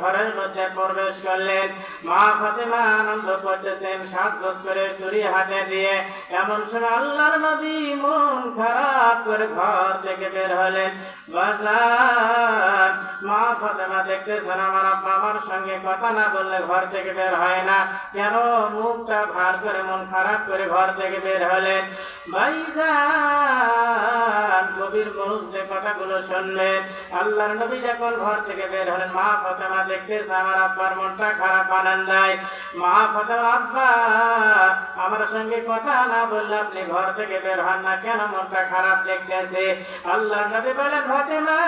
ঘরের মধ্যে প্রবেশ করলেন। মা ফাতেমা আনন্দ করতেছেন সাজগোজ করে চুরি হাতে দিয়ে। এমন সময় আল্লাহর নবী মন খারাপ করে ঘর থেকে বের হলেন। বাজার মা ফাতেমা দেখতেছেন, আমার আব্বা আমার সঙ্গে কথা না বললে ঘর থেকে বের হয় না। কেন মুখটা ভার করে, মন খারাপ করে ঘর থেকে বের হলেন ভাইজান কবির যে কথাগুলো শুনলেন আল্লাহর নবী যখন ঘর থেকে বের হলেন, মা ফাতেমা দেখতেছে, আমার আব্বার মনটা খারাপ আনন্দ দেয় মা ফাতেমা, আব্বা, আমার সঙ্গে কথা না বললে আপনি ঘর থেকে বের হন না, কেন মনটা খারাপ দেখতেছে? আল্লাহর নবী বলেন, ফাতেমা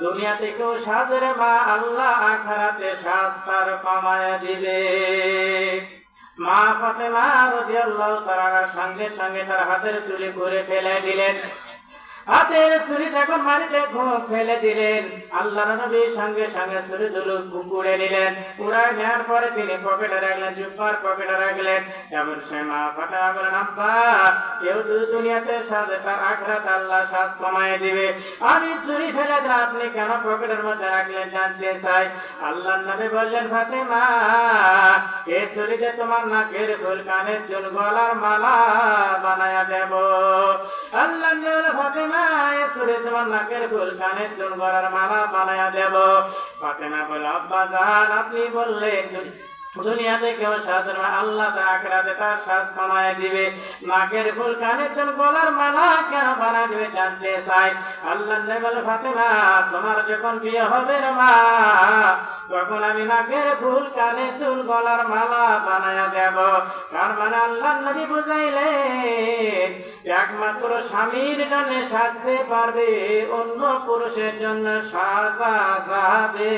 দুনিয়া থেকেও সাজরে মা, আল্লাহ আখারাতে সাজ কমায় দিবে। মা ফাতেমা রাদিয়াল্লাহু তাআলার সঙ্গে সঙ্গে তার হাতের চুলি করে ফেলে দিলেন। ফেলে দিলেন। সঙ্গে সঙ্গে কুকুরে নিলেন। পরে তিনি পকেটে রাখলেন পকেটে রাখলেন। এমন কেউ যদি দুনিয়াতে সাজে তার আল্লাহ শ্বাস কমায় দিবে। আমি চুরি ফেলে দিলাম আপনি কেন পকেটের মধ্যে রাখলেন জানতে চাই? আল্লাহ নবী বললেন, ফাতেমা, এ ছুরিতে তোমার নাকের ফুল কানের চুল গলার মালা বানায়া দেব। ছুরি তোমার নাকের মালা দেব। ফাতেমা বলে আব্বা জান আপনি বললেন, দুনিয়াতে কেউ আল্লাহ তার শ্বাস কমায় দিবে। নাকের ফুল কানের চুল গলার মালা কেন বানা দিবে জানতে চাই? আল্লাহ বলে ফাতেমা, তোমার যখন বিয়ে হবে রে মা, তখন আমি নাকের ফুল কানে চুল গলার মালা বানায়া দেব। তার মানে আল্লাহ নবী বুঝাইলে একমাত্র স্বামীর গানে সাজতে পারবে অন্য পুরুষের জন্য সাজা যাবে।